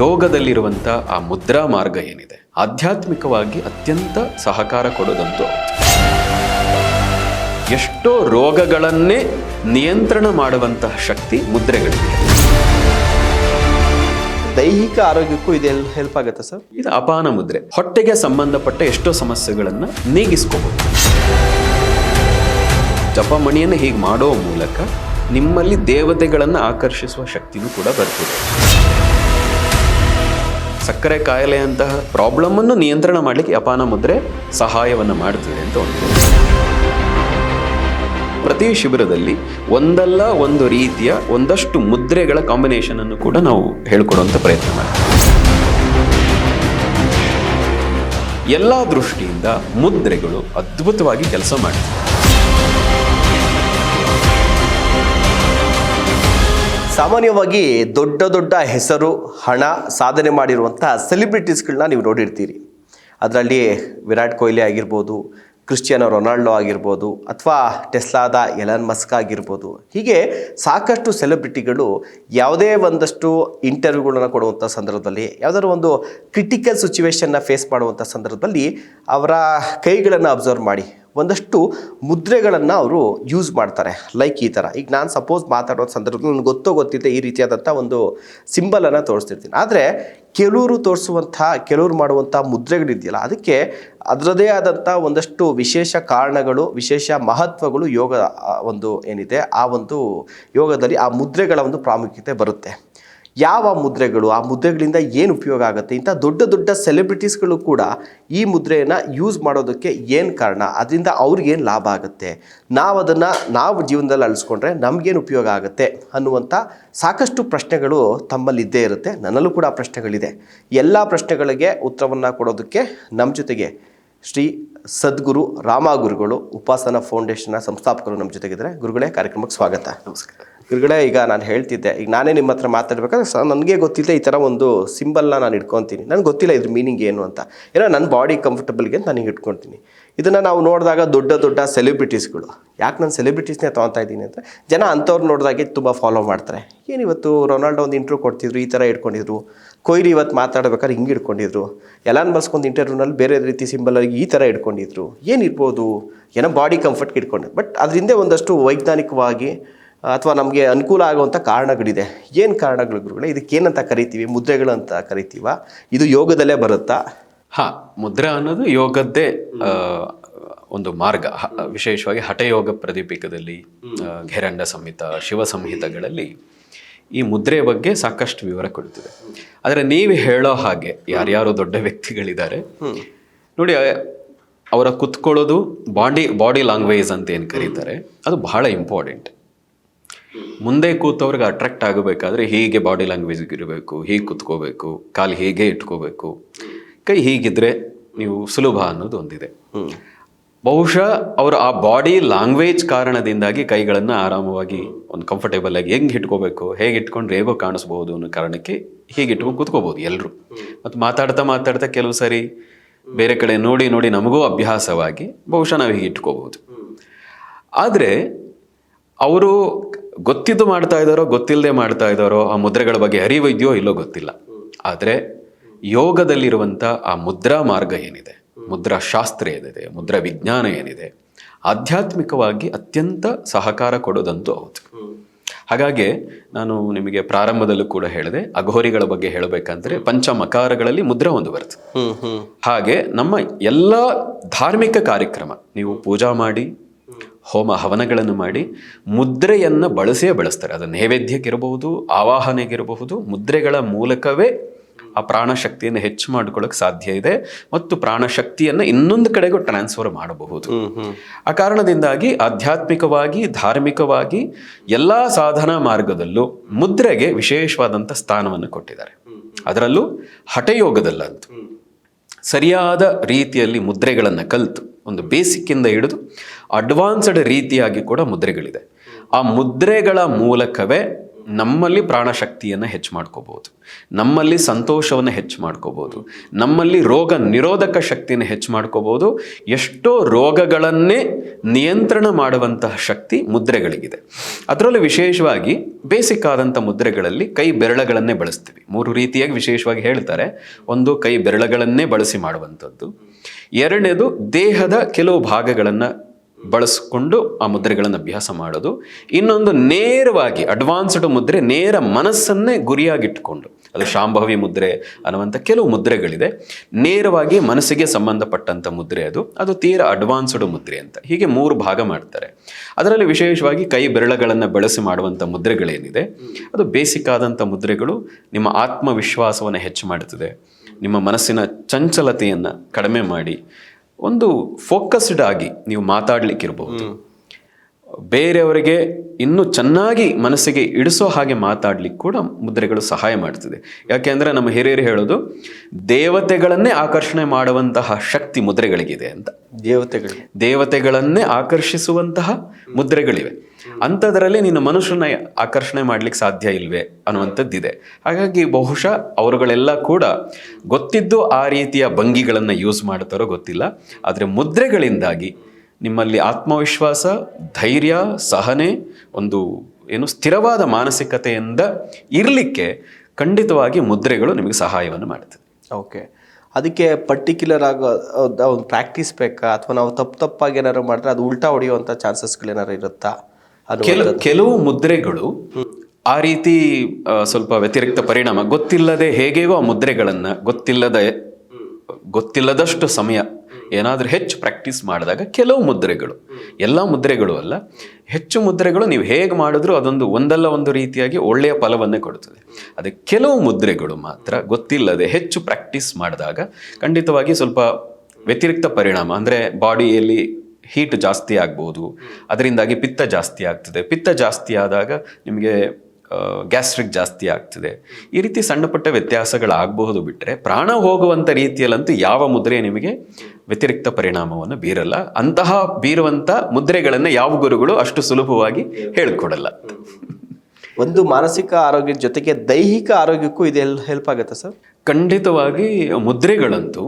ಯೋಗದಲ್ಲಿರುವಂಥ ಆ ಮುದ್ರಾ ಮಾರ್ಗ ಏನಿದೆ? ಆಧ್ಯಾತ್ಮಿಕವಾಗಿ ಅತ್ಯಂತ ಸಹಕಾರ ಕೊಡೋದಂತೂ. ಎಷ್ಟೋ ರೋಗಗಳನ್ನೇ ನಿಯಂತ್ರಣ ಮಾಡುವಂತಹ ಶಕ್ತಿ ಮುದ್ರೆಗಳಿವೆ ದೈಹಿಕ ಆರೋಗ್ಯಕ್ಕೂ ಇದೆ ಹೆಲ್ಪ್ ಆಗುತ್ತೆ ಸರ್? ಇದು ಅಪಾನ ಮುದ್ರೆ. ಹೊಟ್ಟೆಗೆ ಸಂಬಂಧಪಟ್ಟ ಎಷ್ಟೋ ಸಮಸ್ಯೆಗಳನ್ನು ನೀಗಿಸ್ಕೋಬಹುದು ಜಪಮಣಿಯನ್ನು ಹೀಗೆ ಮಾಡೋ ಮೂಲಕ ನಿಮ್ಮಲ್ಲಿ ದೇವತೆಗಳನ್ನು ಆಕರ್ಷಿಸುವ ಶಕ್ತಿನೂ ಕೂಡ ಬರ್ತದೆ. ಸಕ್ಕರೆ ಕಾಯಿಲೆಯಂತಹ ಪ್ರಾಬ್ಲಮ್ ಅನ್ನು ನಿಯಂತ್ರಣ ಮಾಡಲಿಕ್ಕೆ ಅಪಾನ ಮುದ್ರೆ ಸಹಾಯವನ್ನು ಮಾಡ್ತಿದೆ ಅಂತ ಒಂದು ಪ್ರತಿ ಶಿಬಿರದಲ್ಲಿ ಒಂದಲ್ಲ ಒಂದು ರೀತಿಯ ಒಂದಷ್ಟು ಮುದ್ರೆಗಳ ಕಾಂಬಿನೇಷನ್ ಅನ್ನು ಕೂಡ ನಾವು ಹೇಳ್ಕೊಡುವಂತ ಪ್ರಯತ್ನ ಮಾಡ್ತೀವಿ. ಎಲ್ಲ ದೃಷ್ಟಿಯಿಂದ ಮುದ್ರೆಗಳು ಅದ್ಭುತವಾಗಿ ಕೆಲಸ ಮಾಡ್ತವೆ. ಸಾಮಾನ್ಯವಾಗಿ ದೊಡ್ಡ ದೊಡ್ಡ ಹೆಸರು, ಹಣ ಸಾಧನೆ ಮಾಡಿರುವಂಥ ಸೆಲೆಬ್ರಿಟೀಸ್ಗಳನ್ನ ನೀವು ನೋಡಿರ್ತೀರಿ. ಅದರಲ್ಲಿ ವಿರಾಟ್ ಕೊಹ್ಲಿ ಆಗಿರ್ಬೋದು ಕ್ರಿಶ್ಚಿಯನ್ ರೊನಾಲ್ಡೋ ಆಗಿರ್ಬೋದು, ಅಥವಾ ಟೆಸ್ಲಾದ ಎಲನ್ ಮಸ್ಕ್ ಆಗಿರ್ಬೋದು. ಹೀಗೆ ಸಾಕಷ್ಟು ಸೆಲೆಬ್ರಿಟಿಗಳು ಯಾವುದೇ ಒಂದಷ್ಟು ಇಂಟರ್ವ್ಯೂಗಳನ್ನು ಕೊಡುವಂಥ ಸಂದರ್ಭದಲ್ಲಿ, ಯಾವುದಾದ್ರು ಒಂದು ಕ್ರಿಟಿಕಲ್ ಸಿಚುವೇಶನ್ನ ಫೇಸ್ ಮಾಡುವಂಥ ಸಂದರ್ಭದಲ್ಲಿ ಅವರ ಕೈಗಳನ್ನು ಅಬ್ಸರ್ವ್ ಮಾಡಿ ಒಂದಷ್ಟು ಮುದ್ರೆಗಳನ್ನು ಅವರು ಯೂಸ್ ಮಾಡ್ತಾರೆ ಲೈಕ್ ಈ ಥರ ಈಗ ನಾನು ಸಪೋಸ್ ಮಾತಾಡೋ ಸಂದರ್ಭದಲ್ಲಿ ನನಗೆ ಗೊತ್ತೋ ಗೊತ್ತಿದೆ ಈ ರೀತಿಯಾದಂಥ ಒಂದು ಸಿಂಬಲನ್ನು ತೋರಿಸ್ತಿರ್ತೀನಿ. ಆದರೆ ಕೆಲವರು ತೋರಿಸುವಂಥ, ಕೆಲವರು ಮಾಡುವಂಥ ಮುದ್ರೆಗಳಿದೆಯಲ್ಲ, ಅದಕ್ಕೆ ಅದರದೇ ಆದಂಥ ಒಂದಷ್ಟು ವಿಶೇಷ ಕಾರಣಗಳು, ವಿಶೇಷ ಮಹತ್ವಗಳು ಯೋಗ ಒಂದು ಏನಿದೆ, ಆ ಒಂದು ಯೋಗದಲ್ಲಿ ಆ ಮುದ್ರೆಗಳ ಒಂದು ಪ್ರಾಮುಖ್ಯತೆ ಬರುತ್ತೆ. ಯಾವ ಮುದ್ರೆಗಳು, ಆ ಮುದ್ರೆಗಳಿಂದ ಏನು ಉಪಯೋಗ ಆಗುತ್ತೆ? ಇಂಥ ದೊಡ್ಡ ದೊಡ್ಡ ಸೆಲೆಬ್ರಿಟೀಸ್ಗಳು ಕೂಡ ಈ ಮುದ್ರೆಯನ್ನು ಯೂಸ್ ಮಾಡೋದಕ್ಕೆ ಏನು ಕಾರಣ? ಅದರಿಂದ ಅವ್ರಿಗೇನು ಲಾಭ ಆಗುತ್ತೆ? ನಾವು ಅದನ್ನು ನಾವು ಜೀವನದಲ್ಲಿ ಅಳಿಸ್ಕೊಂಡ್ರೆ ನಮಗೇನು ಉಪಯೋಗ ಆಗುತ್ತೆ? ಅನ್ನುವಂಥ ಸಾಕಷ್ಟು ಪ್ರಶ್ನೆಗಳು ತಮ್ಮಲ್ಲಿ ಇದ್ದೇ ಇರುತ್ತೆ. ನನ್ನಲ್ಲೂ ಕೂಡ ಪ್ರಶ್ನೆಗಳಿದೆ. ಎಲ್ಲ ಪ್ರಶ್ನೆಗಳಿಗೆ ಉತ್ತರವನ್ನು ಕೊಡೋದಕ್ಕೆ ನಮ್ಮ ಜೊತೆಗೆ ಶ್ರೀ ಸದ್ಗುರು ರಾಮ ಗುರುಗಳು, ಉಪಾಸನ ಫೌಂಡೇಶನ್ನ ಸಂಸ್ಥಾಪಕರು ನಮ್ಮ ಜೊತೆಗಿದ್ದಾರೆ. ಗುರುಗಳೇ, ಕಾರ್ಯಕ್ರಮಕ್ಕೆ ಸ್ವಾಗತ. ನಮಸ್ಕಾರ. ಗುರುಗಳೇ ಈಗ ನಾನು ಹೇಳ್ತಿದ್ದೆ, ಈಗ ನಾನೇ ನಿಮ್ಮ ಹತ್ರ ಮಾತಾಡ್ಬೇಕಾದ್ರೆ ಸರ್ ನನಗೆ ಗೊತ್ತಿಲ್ಲ ಈ ಥರ ಒಂದು ಸಿಂಬಲ್ನ ನಾನು ಇಟ್ಕೊತೀನಿ. ನನಗೆ ಗೊತ್ತಿಲ್ಲ ಇದ್ರ ಮೀನಿಂಗ್ ಏನು ಅಂತ. ಏನೋ ನನ್ನ ಬಾಡಿ ಕಂಫರ್ಟಬಲ್ಗೆ ಅಂತ ನನಗೆ ಇಟ್ಕೊತೀನಿ. ಇದನ್ನು ನಾವು ನೋಡಿದಾಗ ದೊಡ್ಡ ದೊಡ್ಡ ಸೆಲೆಬ್ರಿಟೀಸ್ಗಳು ಯಾಕೆ ನಾನು ಸೆಲೆಬ್ರಿಟೀಸ್ನೇ ತೊಗೊತಾ ಇದ್ದೀನಿ ಅಂತ ಜನ ಅಂಥವ್ರು ನೋಡಿದಾಗೆ ತುಂಬ ಫಾಲೋ ಮಾಡ್ತಾರೆ. ಏನಿವತ್ತು ರೊನಾಲ್ಡೋ ಒಂದು ಇಂಟ್ರ್ಯೂ ಕೊಡ್ತಿದ್ರು, ಈ ಥರ ಇಟ್ಕೊಂಡಿದ್ರು. ಕೊಹ್ಲಿ ಇವತ್ತು ಮಾತಾಡ್ಬೇಕಾದ್ರೆ ಹಿಂಗೆ ಇಟ್ಕೊಂಡಿದ್ರು. ಎಲ್ಲಾನ್ ಮಸ್ಕೊಂದು ಇಂಟರ್ವ್ಯೂನಲ್ಲಿ ಬೇರೆ ರೀತಿ ಸಿಂಬಲ್ ಈ ಥರ ಇಟ್ಕೊಂಡಿದ್ರು. ಏನಿರ್ಬೋದು ಏನೋ ಬಾಡಿ ಕಂಫರ್ಟ್ಗೆ ಇಟ್ಕೊಂಡು ಬಟ್ ಅದರಿಂದ ಒಂದಷ್ಟು ವೈಜ್ಞಾನಿಕವಾಗಿ ಅಥವಾ ನಮಗೆ ಅನುಕೂಲ ಆಗುವಂಥ ಕಾರಣಗಳಿದೆ. ಏನು ಕಾರಣಗಳು ಗುರುಗಳೇ? ಇದಕ್ಕೇನಂತ ಕರಿತೀವಿ? ಮುದ್ರೆಗಳು ಅಂತ ಕರಿತೀವ? ಇದು ಯೋಗದಲ್ಲೇ ಬರುತ್ತಾ? ಹಾ ಮುದ್ರೆ ಅನ್ನೋದು ಯೋಗದ್ದೇ ಒಂದು ಮಾರ್ಗ. ವಿಶೇಷವಾಗಿ ಹಠಯೋಗ ಪ್ರದೀಪಿಕದಲ್ಲಿ ಘೇರಂಡ ಸಂಹಿತ ಶಿವ ಸಂಹಿತಗಳಲ್ಲಿ ಈ ಮುದ್ರೆ ಬಗ್ಗೆ ಸಾಕಷ್ಟು ವಿವರ ಕೊಡ್ತಿದೆ. ಆದರೆ ನೀವು ಹೇಳೋ ಹಾಗೆ ಯಾರ್ಯಾರು ದೊಡ್ಡ ವ್ಯಕ್ತಿಗಳಿದ್ದಾರೆ. ನೋಡಿ ಅವರ ಕುತ್ಕೊಳ್ಳೋದು ಬಾಡಿ ಬಾಡಿ ಲ್ಯಾಂಗ್ವೇಜ್ ಅಂತ ಏನು ಕರೀತಾರೆ ಅದು ಬಹಳ ಇಂಪಾರ್ಟೆಂಟ್. ಮುಂದೆ ಕೂತವ್ರಿಗೆ ಅಟ್ರಾಕ್ಟ್ ಆಗಬೇಕಾದ್ರೆ ಹೀಗೆ ಬಾಡಿ ಲ್ಯಾಂಗ್ವೇಜ್ ಇರಬೇಕು ಹೀಗೆ ಕುತ್ಕೋಬೇಕು ಕಾಲು ಹೀಗೆ ಇಟ್ಕೋಬೇಕು. ಕೈ ಹೀಗಿದ್ರೆ ನೀವು ಸುಲಭ ಅನ್ನೋದು ಒಂದಿದೆ. ಬಹುಶಃ ಅವರು ಆ ಬಾಡಿ ಲ್ಯಾಂಗ್ವೇಜ್ ಕಾರಣದಿಂದಾಗಿ ಕೈಗಳನ್ನು ಆರಾಮವಾಗಿ ಒಂದು ಕಂಫರ್ಟೇಬಲ್ ಆಗಿ ಹೆಂಗೆ ಇಟ್ಕೋಬೇಕು ಹೇಗೆ ಇಟ್ಕೊಂಡ್ರೆ ಹೇಗೋ ಕಾಣಿಸ್ಬೋದು ಅನ್ನೋ ಕಾರಣಕ್ಕೆ ಹೀಗೆ ಇಟ್ಕೊಂಡು ಕೂತ್ಕೋಬೋದು ಎಲ್ಲರೂ ಮತ್ತು ಮಾತಾಡ್ತಾ ಮಾತಾಡ್ತಾ ಕೆಲವು ಸರಿ ಬೇರೆ ಕಡೆ ನೋಡಿ ನೋಡಿ ನಮಗೂ ಅಭ್ಯಾಸವಾಗಿ ಬಹುಶಃ ನಾವು ಹೀಗೆ ಇಟ್ಕೋಬೋದು. ಆದರೆ ಅವರು ಗೊತ್ತಿದ್ದು ಮಾಡ್ತಾ ಇದ್ದಾರೋ ಗೊತ್ತಿಲ್ಲದೆ ಮಾಡ್ತಾ ಇದ್ದಾರೋ ಆ ಮುದ್ರೆಗಳ ಬಗ್ಗೆ ಅರಿವು ಇದೆಯೋ ಇಲ್ಲೋ ಗೊತ್ತಿಲ್ಲ. ಆದರೆ ಯೋಗದಲ್ಲಿರುವಂಥ ಆ ಮುದ್ರಾ ಮಾರ್ಗ ಏನಿದೆ? ಮುದ್ರಾ ಶಾಸ್ತ್ರ ಏನಿದೆ? ಮುದ್ರಾ ವಿಜ್ಞಾನ ಏನಿದೆ? ಆಧ್ಯಾತ್ಮಿಕವಾಗಿ ಅತ್ಯಂತ ಸಹಕಾರ ಕೊಡೋದಂತೂ ಹೌದು. ಹಾಗಾಗಿ ನಾನು ನಿಮಗೆ ಪ್ರಾರಂಭದಲ್ಲೂ ಕೂಡ ಹೇಳಿದೆ ಅಘೋರಿಗಳ ಬಗ್ಗೆ ಹೇಳಬೇಕಂದ್ರೆ ಪಂಚಮಕಾರಗಳಲ್ಲಿ ಮುದ್ರೆ ಒಂದು ಬರುತ್ತೆ. ಹಾಗೆ ನಮ್ಮ ಎಲ್ಲ ಧಾರ್ಮಿಕ ಕಾರ್ಯಕ್ರಮ ನೀವು ಪೂಜಾ ಮಾಡಿ ಹೋಮ ಹವನಗಳನ್ನು ಮಾಡಿ ಮುದ್ರೆಯನ್ನು ಬಳಸೇ ಬಳಸ್ತಾರೆ. ಅದು ನೈವೇದ್ಯಕ್ಕಿರಬಹುದು ಆವಾಹನೆಗಿರಬಹುದು ಮುದ್ರೆಗಳ ಮೂಲಕವೇ ಆ ಪ್ರಾಣಶಕ್ತಿಯನ್ನು ಹೆಚ್ಚು ಮಾಡ್ಕೊಳ್ಳೋಕೆ ಸಾಧ್ಯ ಇದೆ ಮತ್ತು ಪ್ರಾಣಶಕ್ತಿಯನ್ನು ಇನ್ನೊಂದು ಕಡೆಗೂ ಟ್ರಾನ್ಸ್ಫರ್ ಮಾಡಬಹುದು. ಆ ಕಾರಣದಿಂದಾಗಿ ಆಧ್ಯಾತ್ಮಿಕವಾಗಿ ಧಾರ್ಮಿಕವಾಗಿ ಎಲ್ಲ ಸಾಧನಾ ಮಾರ್ಗದಲ್ಲೂ ಮುದ್ರೆಗೆ ವಿಶೇಷವಾದಂಥ ಸ್ಥಾನವನ್ನು ಕೊಟ್ಟಿದ್ದಾರೆ. ಅದರಲ್ಲೂ ಹಠಯೋಗದಲ್ಲಂತೂ ಸರಿಯಾದ ರೀತಿಯಲ್ಲಿ ಮುದ್ರೆಗಳನ್ನು ಕಲಿತು ಒಂದು ಬೇಸಿಕ್ಕಿಂದ ಹಿಡಿದು ಅಡ್ವಾನ್ಸ್ಡ್ ರೀತಿಯಾಗಿ ಕೂಡ ಮುದ್ರೆಗಳಿದೆ. ಆ ಮುದ್ರೆಗಳ ಮೂಲಕವೇ ನಮ್ಮಲ್ಲಿ ಪ್ರಾಣಶಕ್ತಿಯನ್ನು ಹೆಚ್ಚು ಮಾಡ್ಕೋಬಹುದು ನಮ್ಮಲ್ಲಿ ಸಂತೋಷವನ್ನು ಹೆಚ್ಚು ಮಾಡ್ಕೋಬಹುದು ನಮ್ಮಲ್ಲಿ ರೋಗ ನಿರೋಧಕ ಶಕ್ತಿಯನ್ನು ಹೆಚ್ಚು ಮಾಡ್ಕೋಬಹುದು ಎಷ್ಟೋ ರೋಗಗಳನ್ನೇ ನಿಯಂತ್ರಣ ಮಾಡುವಂತಹ ಶಕ್ತಿ ಮುದ್ರೆಗಳಿಗಿದೆ. ಅದರಲ್ಲೂ ವಿಶೇಷವಾಗಿ ಬೇಸಿಕ್ ಆದಂಥ ಮುದ್ರೆಗಳಲ್ಲಿ ಕೈ ಬೆರಳುಗಳನ್ನೇ ಬಳಸ್ತೀವಿ. ಮೂರು ರೀತಿಯಾಗಿ ವಿಶೇಷವಾಗಿ ಹೇಳ್ತಾರೆ. ಒಂದು, ಕೈ ಬೆರಳುಗಳನ್ನೇ ಬಳಸಿ ಮಾಡುವಂಥದ್ದು. ಎರಡನೇದು ದೇಹದ ಕೆಲವು ಭಾಗಗಳನ್ನು ಬಳಸಿಕೊಂಡು ಆ ಮುದ್ರೆಗಳನ್ನು ಅಭ್ಯಾಸ ಮಾಡೋದು. ಇನ್ನೊಂದು ನೇರವಾಗಿ ಅಡ್ವಾನ್ಸ್ಡ್ ಮುದ್ರೆ ನೇರ ಮನಸ್ಸನ್ನೇ ಗುರಿಯಾಗಿಟ್ಟುಕೊಂಡು ಅದು ಶಾಂಭವಿ ಮುದ್ರೆ ಅನ್ನುವಂಥ ಕೆಲವು ಮುದ್ರೆಗಳಿದೆ. ನೇರವಾಗಿ ಮನಸ್ಸಿಗೆ ಸಂಬಂಧಪಟ್ಟಂಥ ಮುದ್ರೆ ಅದು. ಅದು ತೀರ ಅಡ್ವಾನ್ಸ್ಡ್ ಮುದ್ರೆ ಅಂತ. ಹೀಗೆ ಮೂರು ಭಾಗ ಮಾಡ್ತಾರೆ. ಅದರಲ್ಲಿ ವಿಶೇಷವಾಗಿ ಕೈ ಬೆರಳುಗಳನ್ನು ಬಳಸಿ ಮಾಡುವಂಥ ಮುದ್ರೆಗಳೇನಿದೆ. ಅದು ಬೇಸಿಕ್ ಆದಂಥ ಮುದ್ರೆಗಳು ನಿಮ್ಮ ಆತ್ಮವಿಶ್ವಾಸವನ್ನು ಹೆಚ್ಚು ಮಾಡುತ್ತದೆ ನಿಮ್ಮ ಮನಸ್ಸಿನ ಚಂಚಲತೆಯನ್ನು ಕಡಿಮೆ ಮಾಡಿ ಒಂದು ಫೋಕಸ್ಡ್ ಆಗಿ ನೀವು ಮಾತಾಡ್ಲಿಕ್ಕಿರ್ಬೋದು ಬೇರೆಯವರಿಗೆ ಇನ್ನೂ ಚೆನ್ನಾಗಿ ಮನಸ್ಸಿಗೆ ಇಡಿಸೋ ಹಾಗೆ ಮಾತಾಡ್ಲಿಕ್ಕೆ ಕೂಡ ಮುದ್ರೆಗಳು ಸಹಾಯ ಮಾಡ್ತದೆ. ಯಾಕೆಂದ್ರೆ ನಮ್ಮ ಹಿರಿಯರು ಹೇಳೋದು ದೇವತೆಗಳನ್ನೇ ಆಕರ್ಷಣೆ ಮಾಡುವಂತಹ ಶಕ್ತಿ ಮುದ್ರೆಗಳಿಗಿದೆ ಅಂತ. ದೇವತೆಗಳು. ದೇವತೆಗಳನ್ನೇ ಆಕರ್ಷಿಸುವಂತಹ ಮುದ್ರೆಗಳಿವೆ. ಅಂಥದ್ರಲ್ಲಿ ನೀನು ಮನುಷ್ಯನ ಆಕರ್ಷಣೆ ಮಾಡ್ಲಿಕ್ಕೆ ಸಾಧ್ಯ ಇಲ್ವೇ ಅನ್ನುವಂಥದ್ದಿದೆ. ಹಾಗಾಗಿ ಬಹುಶಃ ಅವರುಗಳೆಲ್ಲ ಕೂಡ ಗೊತ್ತಿದ್ದು ಆ ರೀತಿಯ ಭಂಗಿಗಳನ್ನು ಯೂಸ್ ಮಾಡ್ತಾರೋ ಗೊತ್ತಿಲ್ಲ. ಆದರೆ ಮುದ್ರೆಗಳಿಂದಾಗಿ ನಿಮ್ಮಲ್ಲಿ ಆತ್ಮವಿಶ್ವಾಸ, ಧೈರ್ಯ, ಸಹನೆ, ಒಂದು ಏನು ಸ್ಥಿರವಾದ ಮಾನಸಿಕತೆಯಿಂದ ಇರಲಿಕ್ಕೆ ಖಂಡಿತವಾಗಿ ಮುದ್ರೆಗಳು ನಿಮಗೆ ಸಹಾಯವನ್ನು ಮಾಡುತ್ತದೆ ಓಕೆ ಅದಕ್ಕೆ ಪರ್ಟಿಕ್ಯುಲರ್ ಆಗೋ ಒಂದು ಪ್ರಾಕ್ಟೀಸ್ ಬೇಕಾ? ಅಥವಾ ನಾವು ತಪ್ಪು ತಪ್ಪಾಗಿ ಏನಾದ್ರು ಮಾಡಿದ್ರೆ ಅದು ಉಲ್ಟಾ ಹೊಡೆಯುವಂಥ ಚಾನ್ಸಸ್ಗಳೇನಾರು ಇರುತ್ತಾ? ಕೆಲವು ಮುದ್ರೆಗಳು ಆ ರೀತಿ ಸ್ವಲ್ಪ ವ್ಯತಿರಿಕ್ತ ಪರಿಣಾಮ ಗೊತ್ತಿಲ್ಲದೆ ಹೇಗೇಗೋ ಆ ಮುದ್ರೆಗಳನ್ನ ಗೊತ್ತಿಲ್ಲದ ಗೊತ್ತಿಲ್ಲದಷ್ಟು ಸಮಯ ಏನಾದರೂ ಹೆಚ್ಚು ಪ್ರಾಕ್ಟೀಸ್ ಮಾಡಿದಾಗ ಕೆಲವು ಮುದ್ರೆಗಳು ಎಲ್ಲ ಮುದ್ರೆಗಳು ಅಲ್ಲ ಹೆಚ್ಚು ಮುದ್ರೆಗಳು ನೀವು ಹೇಗೆ ಮಾಡಿದ್ರೂ ಅದೊಂದು ಒಂದಲ್ಲ ಒಂದು ರೀತಿಯಾಗಿ ಒಳ್ಳೆಯ ಫಲವನ್ನೇ ಕೊಡುತ್ತದೆ ಅದೇ ಕೆಲವು ಮುದ್ರೆಗಳು ಮಾತ್ರ ಗೊತ್ತಿಲ್ಲದೆ ಹೆಚ್ಚು ಪ್ರಾಕ್ಟೀಸ್ ಮಾಡಿದಾಗ ಖಂಡಿತವಾಗಿ ಸ್ವಲ್ಪ ವ್ಯತಿರಿಕ್ತ ಪರಿಣಾಮ ಅಂದರೆ ಬಾಡಿಯಲ್ಲಿ ಹೀಟ್ ಜಾಸ್ತಿ ಆಗ್ಬೋದು. ಅದರಿಂದಾಗಿ ಪಿತ್ತ ಜಾಸ್ತಿ ಆಗ್ತದೆ. ಪಿತ್ತ ಜಾಸ್ತಿ ಆದಾಗ ನಿಮಗೆ ಗ್ಯಾಸ್ಟ್ರಿಕ್ ಜಾಸ್ತಿ ಆಗ್ತದೆ. ಈ ರೀತಿ ಸಣ್ಣ ಪುಟ್ಟ ವ್ಯತ್ಯಾಸಗಳಾಗಬಹುದು ಬಿಟ್ಟರೆ ಪ್ರಾಣ ಹೋಗುವಂಥ ರೀತಿಯಲ್ಲಂತೂ ಯಾವ ಮುದ್ರೆ ನಿಮಗೆ ವ್ಯತಿರಿಕ್ತ ಪರಿಣಾಮವನ್ನು ಬೀರಲ್ಲ. ಅಂತಹ ಬೀರುವಂಥ ಮುದ್ರೆಗಳನ್ನು ಯಾವ ಗುರುಗಳು ಅಷ್ಟು ಸುಲಭವಾಗಿ ಹೇಳಿಕೊಡಲ್ಲ. ಒಂದು ಮಾನಸಿಕ ಆರೋಗ್ಯದ ಜೊತೆಗೆ ದೈಹಿಕ ಆರೋಗ್ಯಕ್ಕೂ ಇದೆಲ್ಲ ಹೆಲ್ಪ್ ಆಗುತ್ತೆ ಸರ್? ಖಂಡಿತವಾಗಿ ಮುದ್ರೆಗಳಂತೂ